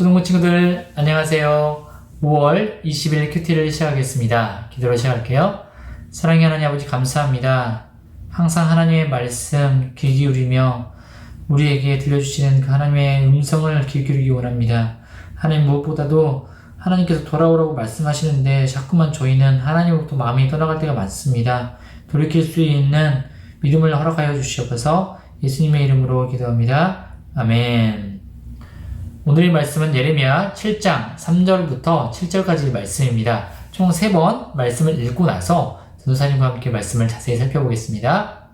초등부 친구들 안녕하세요. 5월 20일 큐티를 시작하겠습니다. 기도로 시작할게요. 사랑의 하나님 아버지 감사합니다. 항상 하나님의 말씀 귀 기울이며 우리에게 들려주시는 그 하나님의 음성을 귀 기울이기 원합니다. 하나님 무엇보다도 하나님께서 돌아오라고 말씀하시는데 자꾸만 저희는 하나님으로부터 마음이 떠나갈 때가 많습니다. 돌이킬 수 있는 믿음을 허락하여 주시옵소서 예수님의 이름으로 기도합니다. 아멘. 오늘의 말씀은 예레미야 7장 3절부터 7절까지 말씀입니다. 총 3번 말씀을 읽고 나서 전도사님과 함께 말씀을 자세히 살펴보겠습니다.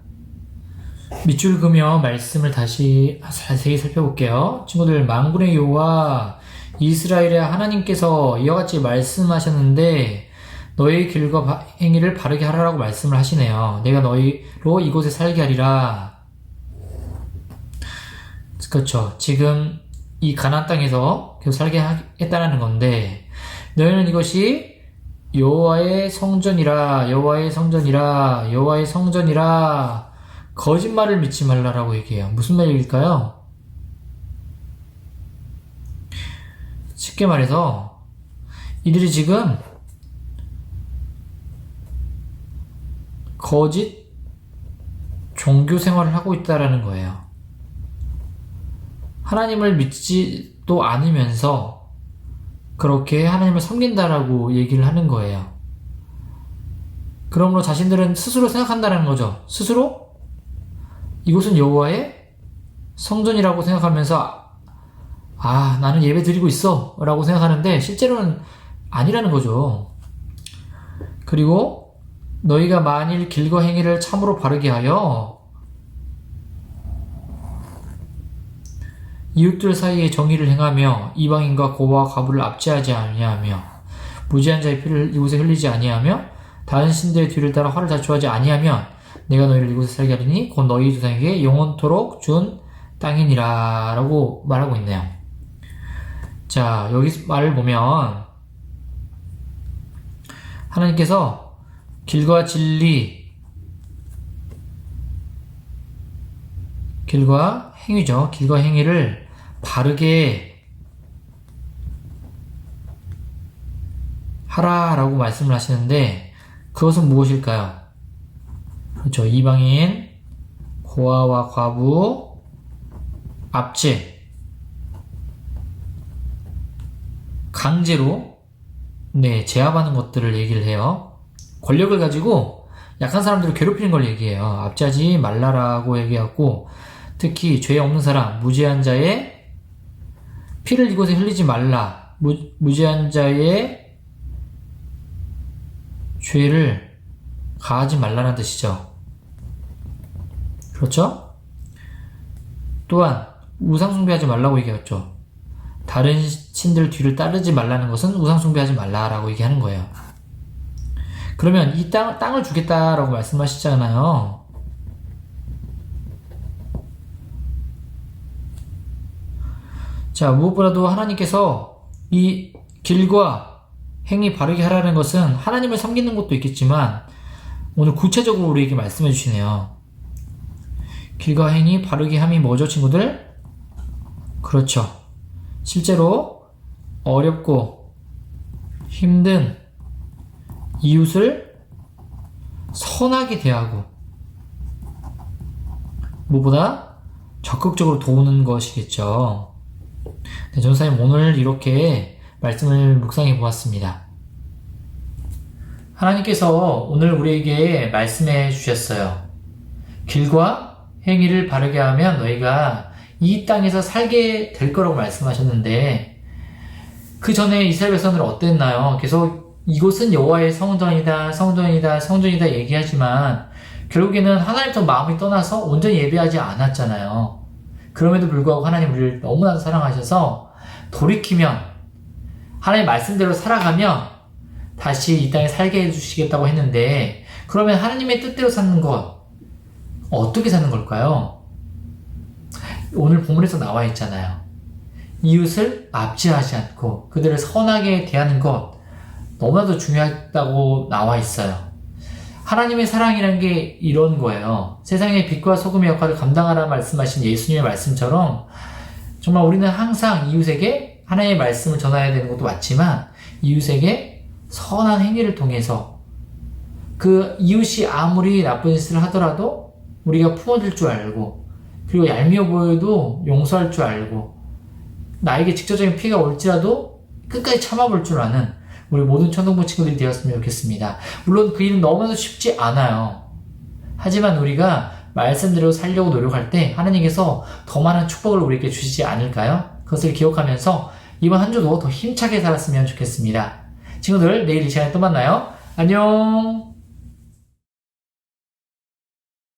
밑줄 그며 말씀을 다시 자세히 살펴볼게요. 친구들, 망군의 여호와 이스라엘의 하나님께서 이와 같이 말씀하셨는데 너희의 길과 바- 행위를 바르게 하라고 말씀을 하시네요. 내가 너희로 이곳에 살게 하리라. 그렇죠. 지금 이 가나안 땅에서 계속 살게 하겠다는 건데 너희는 이것이 여호와의 성전이라 여호와의 성전이라 여호와의 성전이라 거짓말을 믿지 말라라고 얘기해요. 무슨 말일까요? 쉽게 말해서 이들이 지금 거짓 종교 생활을 하고 있다라는 거예요. 하나님을 믿지도 않으면서 그렇게 하나님을 섬긴다라고 얘기를 하는 거예요. 그러므로 자신들은 스스로 생각한다는 거죠. 스스로 이곳은 여호와의 성전이라고 생각하면서 아 나는 예배 드리고 있어라고 생각하는데 실제로는 아니라는 거죠. 그리고 너희가 만일 길거 행위를 참으로 바르게 하여 이웃들 사이에 정의를 행하며 이방인과 고와 과부를 압제하지 아니하며 무지한 자의 피를 이곳에 흘리지 아니하며 다른 신들의 뒤를 따라 화를 자초하지 아니하면 내가 너희를 이곳에 살게 하리니 곧 너희 조상에게 영원토록 준 땅이니라 라고 말하고 있네요. 자 여기 말을 보면 하나님께서 길과 진리 길과 행위죠. 길과 행위를 바르게 하라라고 말씀을 하시는데 그것은 무엇일까요? 그렇죠. 이방인, 고아와 과부, 압제, 강제로 네 제압하는 것들을 얘기를 해요. 권력을 가지고 약한 사람들을 괴롭히는 걸 얘기해요. 압제하지 말라라고 얘기하고 특히 죄 없는 사람, 무죄한 자의 피를 이곳에 흘리지 말라. 무, 무죄한 자의 죄를 가하지 말라는 뜻이죠. 그렇죠? 또한 우상 숭배하지 말라고 얘기했죠. 다른 신들 뒤를 따르지 말라는 것은 우상 숭배하지 말라라고 얘기하는 거예요. 그러면 이 땅, 땅을 주겠다라고 말씀하시잖아요. 자, 무엇보다도 하나님께서 이 길과 행위 바르게 하라는 것은 하나님을 섬기는 것도 있겠지만 오늘 구체적으로 우리에게 말씀해 주시네요. 길과 행위 바르게 함이 뭐죠, 친구들? 그렇죠. 실제로 어렵고 힘든 이웃을 선하게 대하고 무엇보다 적극적으로 도우는 것이겠죠. 네, 전사님 오늘 이렇게 말씀을 묵상해 보았습니다. 하나님께서 오늘 우리에게 말씀해 주셨어요. 길과 행위를 바르게 하면 너희가 이 땅에서 살게 될 거라고 말씀하셨는데 그 전에 이스라엘 백성들은 어땠나요? 계속 이곳은 여호와의 성전이다, 성전이다, 성전이다 얘기하지만 결국에는 하나님부터 마음이 떠나서 온전히 예배하지 않았잖아요. 그럼에도 불구하고 하나님 우리를 너무나도 사랑하셔서 돌이키면 하나님 말씀대로 살아가면 다시 이 땅에 살게 해주시겠다고 했는데 그러면 하나님의 뜻대로 사는 것 어떻게 사는 걸까요? 오늘 본문에서 나와 있잖아요. 이웃을 압제하지 않고 그들을 선하게 대하는 것 너무나도 중요하다고 나와 있어요. 하나님의 사랑이라는 게 이런 거예요. 세상의 빛과 소금의 역할을 감당하라 말씀하신 예수님의 말씀처럼 정말 우리는 항상 이웃에게 하나님의 말씀을 전해야 되는 것도 맞지만 이웃에게 선한 행위를 통해서 그 이웃이 아무리 나쁜 짓을 하더라도 우리가 품어줄 줄 알고 그리고 얄미워 보여도 용서할 줄 알고 나에게 직접적인 피해가 올지라도 끝까지 참아볼 줄 아는 우리 모든 천동부 친구들이 되었으면 좋겠습니다. 물론 그 일은 너무나도 쉽지 않아요. 하지만 우리가 말씀대로 살려고 노력할 때 하나님께서 더 많은 축복을 우리에게 주시지 않을까요? 그것을 기억하면서 이번 한 주도 더 힘차게 살았으면 좋겠습니다. 친구들 내일 이 시간에 또 만나요. 안녕!